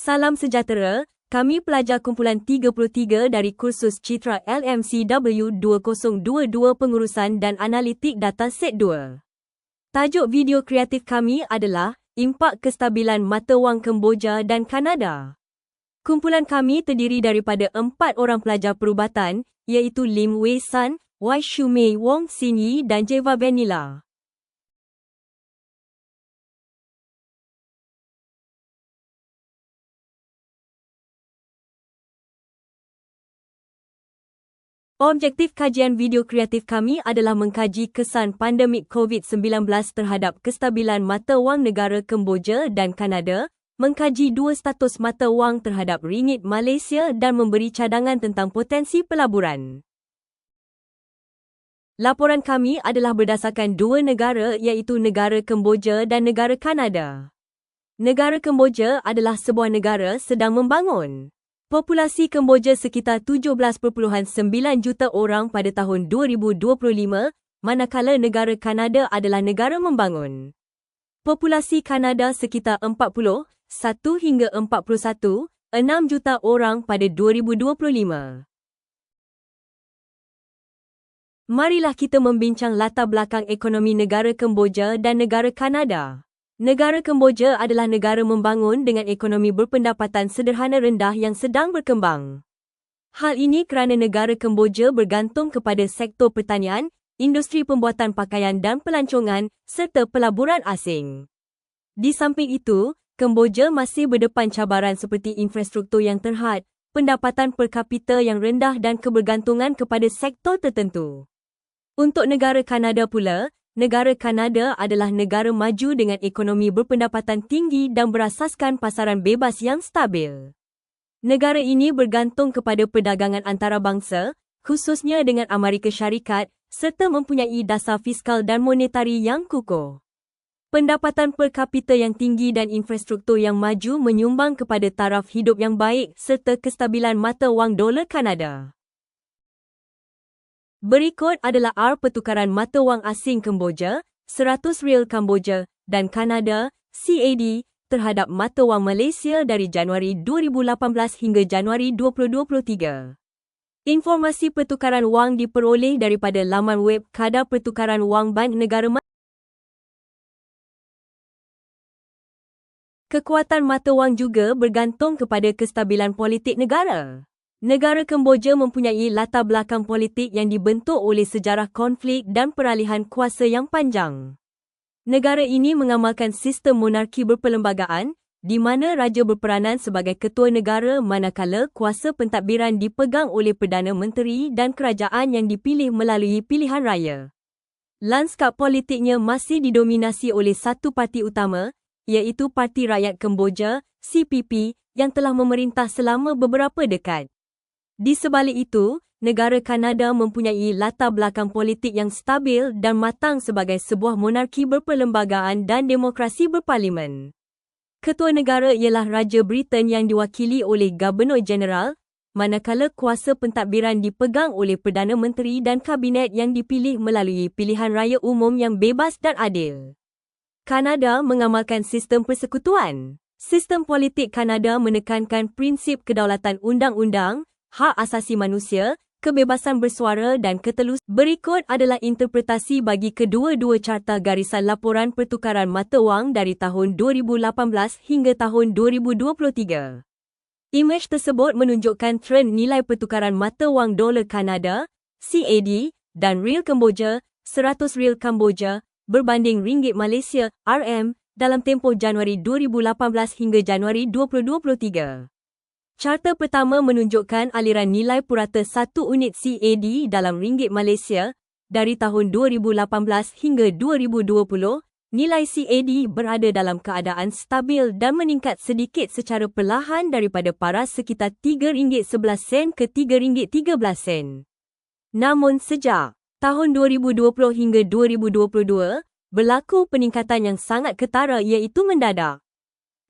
Salam sejahtera, kami pelajar kumpulan 33 dari kursus Citra LMCW 2022 Pengurusan dan Analitik Data Set 2. Tajuk video kreatif kami adalah Impak Kestabilan Mata Wang Kemboja dan Kanada. Kumpulan kami terdiri daripada empat orang pelajar perubatan iaitu Lim Wei San, Wai Shumei Wong Sin Yi dan Jeva Vanilla. Objektif kajian video kreatif kami adalah mengkaji kesan pandemik COVID-19 terhadap kestabilan mata wang negara Kemboja dan Kanada, mengkaji dua status mata wang terhadap ringgit Malaysia dan memberi cadangan tentang potensi pelaburan. Laporan kami adalah berdasarkan dua negara iaitu negara Kemboja dan negara Kanada. Negara Kemboja adalah sebuah negara sedang membangun. Populasi Kemboja sekitar 17.9 juta orang pada tahun 2025, manakala negara Kanada adalah negara membangun. Populasi Kanada sekitar 40, 1 hingga 41, 6 juta orang pada 2025. Marilah kita membincang latar belakang ekonomi negara Kemboja dan negara Kanada. Negara Kemboja adalah negara membangun dengan ekonomi berpendapatan sederhana rendah yang sedang berkembang. Hal ini kerana negara Kemboja bergantung kepada sektor pertanian, industri pembuatan pakaian dan pelancongan serta pelaburan asing. Di samping itu, Kemboja masih berdepan cabaran seperti infrastruktur yang terhad, pendapatan per kapita yang rendah dan kebergantungan kepada sektor tertentu. Untuk negara Kanada pula, negara Kanada adalah negara maju dengan ekonomi berpendapatan tinggi dan berasaskan pasaran bebas yang stabil. Negara ini bergantung kepada perdagangan antarabangsa, khususnya dengan Amerika Syarikat, serta mempunyai dasar fiskal dan monetari yang kukuh. Pendapatan per kapita yang tinggi dan infrastruktur yang maju menyumbang kepada taraf hidup yang baik serta kestabilan mata wang dolar Kanada. Berikut adalah R pertukaran mata wang asing Kemboja, 100 Riel Kamboja dan Kanada, CAD, terhadap mata wang Malaysia dari Januari 2018 hingga Januari 2023. Informasi pertukaran wang diperoleh daripada laman web Kadar Pertukaran Wang Bank Negara Malaysia. Kekuatan mata wang juga bergantung kepada kestabilan politik negara. Negara Kemboja mempunyai latar belakang politik yang dibentuk oleh sejarah konflik dan peralihan kuasa yang panjang. Negara ini mengamalkan sistem monarki berperlembagaan di mana raja berperanan sebagai ketua negara manakala kuasa pentadbiran dipegang oleh Perdana Menteri dan kerajaan yang dipilih melalui pilihan raya. Lanskap politiknya masih didominasi oleh satu parti utama, iaitu Parti Rakyat Kemboja, CPP, yang telah memerintah selama beberapa dekad. Di sebalik itu, negara Kanada mempunyai latar belakang politik yang stabil dan matang sebagai sebuah monarki berperlembagaan dan demokrasi berparlimen. Ketua negara ialah Raja Britain yang diwakili oleh Gubernur Jeneral, manakala kuasa pentadbiran dipegang oleh Perdana Menteri dan Kabinet yang dipilih melalui pilihan raya umum yang bebas dan adil. Kanada mengamalkan sistem persekutuan. Sistem politik Kanada menekankan prinsip kedaulatan undang-undang, hak asasi manusia, kebebasan bersuara dan ketelus. Berikut adalah interpretasi bagi kedua-dua carta garisan laporan pertukaran mata wang dari tahun 2018 hingga tahun 2023. Imej tersebut menunjukkan trend nilai pertukaran mata wang dolar Kanada, CAD, dan Riel Kemboja, 100 Riel Kamboja, berbanding Ringgit Malaysia, RM, dalam tempoh Januari 2018 hingga Januari 2023. Carta pertama menunjukkan aliran nilai purata satu unit CAD dalam ringgit Malaysia dari tahun 2018 hingga 2020. Nilai CAD berada dalam keadaan stabil dan meningkat sedikit secara perlahan daripada paras sekitar RM3.11 ke RM3.13. Namun sejak tahun 2020 hingga 2022, berlaku peningkatan yang sangat ketara iaitu mendadak.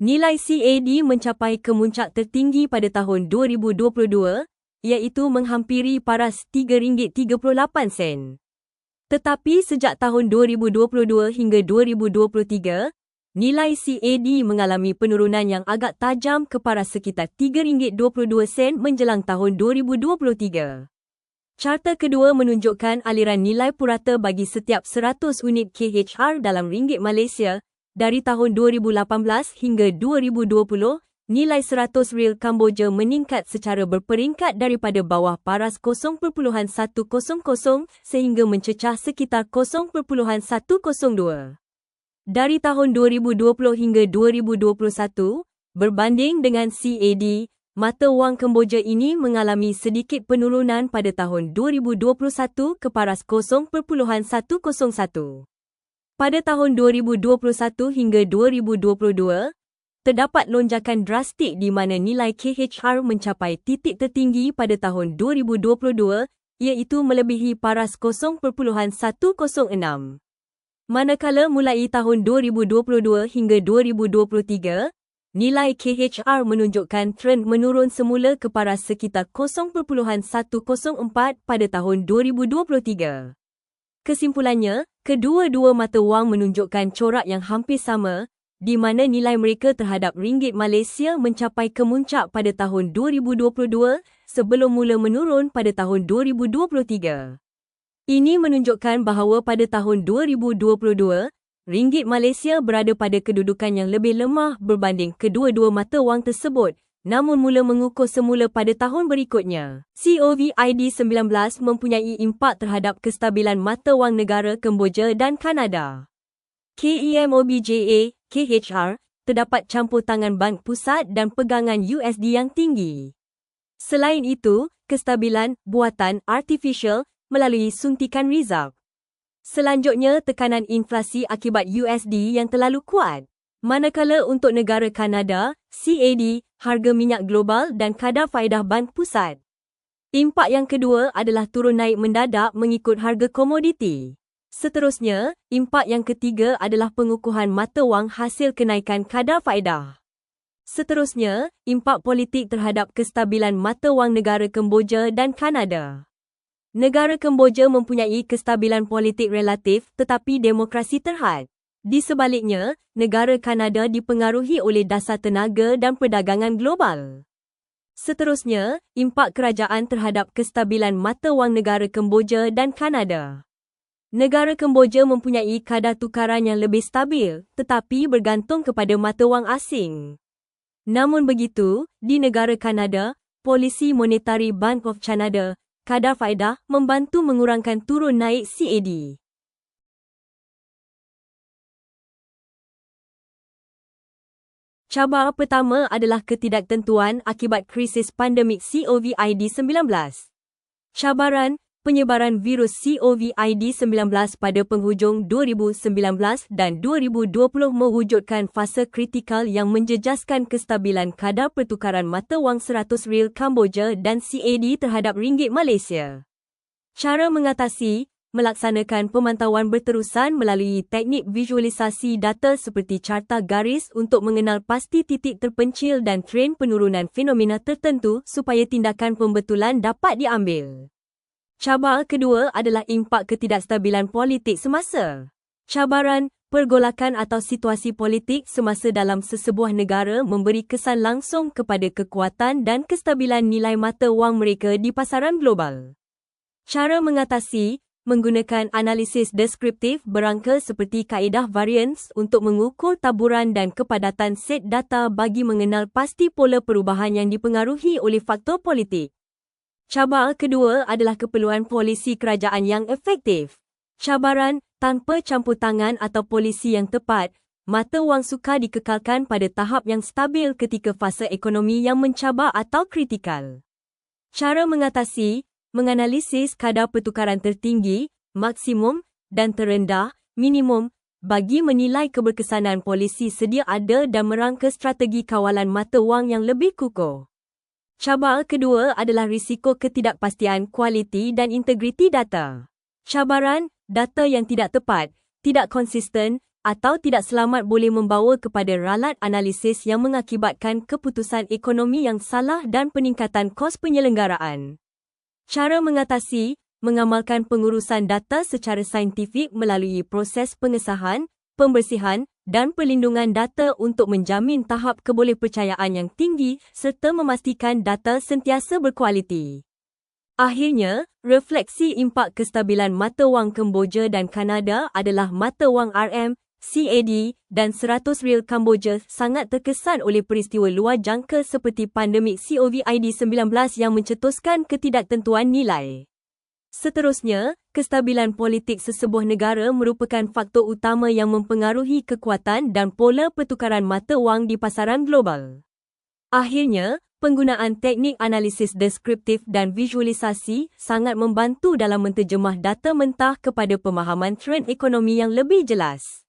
Nilai CAD mencapai kemuncak tertinggi pada tahun 2022, iaitu menghampiri paras RM3.38. Tetapi sejak tahun 2022 hingga 2023, nilai CAD mengalami penurunan yang agak tajam ke paras sekitar RM3.22 menjelang tahun 2023. Carta kedua menunjukkan aliran nilai purata bagi setiap 100 unit KHR dalam ringgit Malaysia dari tahun 2018 hingga 2020 nilai 100 ril Kamboja meningkat secara berperingkat daripada bawah paras 0.100 sehingga mencecah sekitar 0.102. Dari tahun 2020 hingga 2021, berbanding dengan CAD, mata wang Kemboja ini mengalami sedikit penurunan pada tahun 2021 ke paras 0.101. Pada tahun 2021 hingga 2022, terdapat lonjakan drastik di mana nilai KHR mencapai titik tertinggi pada tahun 2022 iaitu melebihi paras 0.106. Manakala mulai tahun 2022 hingga 2023, nilai KHR menunjukkan trend menurun semula ke paras sekitar 0.104 pada tahun 2023. Kesimpulannya, kedua-dua mata wang menunjukkan corak yang hampir sama di mana nilai mereka terhadap ringgit Malaysia mencapai kemuncak pada tahun 2022 sebelum mula menurun pada tahun 2023. Ini menunjukkan bahawa pada tahun 2022, ringgit Malaysia berada pada kedudukan yang lebih lemah berbanding kedua-dua mata wang tersebut namun mula mengukuh semula pada tahun berikutnya. COVID-19 mempunyai impak terhadap kestabilan mata wang negara Kemboja dan Kanada. KEMOBJA KHR, terdapat campur tangan bank pusat dan pegangan USD yang tinggi. Selain itu, kestabilan buatan artificial melalui suntikan Reserve. Selanjutnya, tekanan inflasi akibat USD yang terlalu kuat. Manakala untuk negara Kanada, CAD, harga minyak global dan kadar faedah bank pusat. Impak yang kedua adalah turun naik mendadak mengikut harga komoditi. Seterusnya, impak yang ketiga adalah pengukuhan mata wang hasil kenaikan kadar faedah. Seterusnya, impak politik terhadap kestabilan mata wang negara Kemboja dan Kanada. Negara Kemboja mempunyai kestabilan politik relatif tetapi demokrasi terhad. Di sebaliknya, negara Kanada dipengaruhi oleh dasar tenaga dan perdagangan global. Seterusnya, impak kerajaan terhadap kestabilan mata wang negara Kemboja dan Kanada. Negara Kemboja mempunyai kadar tukaran yang lebih stabil tetapi bergantung kepada mata wang asing. Namun begitu, di negara Kanada, polisi monetari Bank of Canada, kadar faedah membantu mengurangkan turun naik CAD. Cabar pertama adalah ketidaktentuan akibat krisis pandemik COVID-19. Cabaran, penyebaran virus COVID-19 pada penghujung 2019 dan 2020 mewujudkan fasa kritikal yang menjejaskan kestabilan kadar pertukaran mata wang 100 ril Kamboja dan CAD terhadap ringgit Malaysia. Cara mengatasi, melaksanakan pemantauan berterusan melalui teknik visualisasi data seperti carta garis untuk mengenal pasti titik terpencil dan trend penurunan fenomena tertentu supaya tindakan pembetulan dapat diambil. Cabar kedua adalah impak ketidakstabilan politik semasa. Cabaran, pergolakan atau situasi politik semasa dalam sesebuah negara memberi kesan langsung kepada kekuatan dan kestabilan nilai mata wang mereka di pasaran global. Cara mengatasi, menggunakan analisis deskriptif berangka seperti kaedah variance untuk mengukur taburan dan kepadatan set data bagi mengenal pasti pola perubahan yang dipengaruhi oleh faktor politik. Cabar kedua adalah keperluan polisi kerajaan yang efektif. Cabaran, tanpa campur tangan atau polisi yang tepat, mata wang suka dikekalkan pada tahap yang stabil ketika fasa ekonomi yang mencabar atau kritikal. Cara mengatasi, menganalisis kadar pertukaran tertinggi, maksimum dan terendah, minimum, bagi menilai keberkesanan polisi sedia ada dan merangka strategi kawalan mata wang yang lebih kukuh. Cabar kedua adalah risiko ketidakpastian kualiti dan integriti data. Cabaran, data yang tidak tepat, tidak konsisten atau tidak selamat boleh membawa kepada ralat analisis yang mengakibatkan keputusan ekonomi yang salah dan peningkatan kos penyelenggaraan. Cara mengatasi, mengamalkan pengurusan data secara saintifik melalui proses pengesahan, pembersihan, dan perlindungan data untuk menjamin tahap kebolehpercayaan yang tinggi serta memastikan data sentiasa berkualiti. Akhirnya, refleksi impak kestabilan mata wang Kemboja dan Kanada adalah mata wang RM, CAD dan 100 Riyal Kamboja sangat terkesan oleh peristiwa luar jangka seperti pandemik COVID-19 yang mencetuskan ketidaktentuan nilai. Seterusnya, kestabilan politik sesebuah negara merupakan faktor utama yang mempengaruhi kekuatan dan pola pertukaran mata wang di pasaran global. Akhirnya, Penggunaan teknik analisis deskriptif dan visualisasi sangat membantu dalam menterjemah data mentah kepada pemahaman trend ekonomi yang lebih jelas.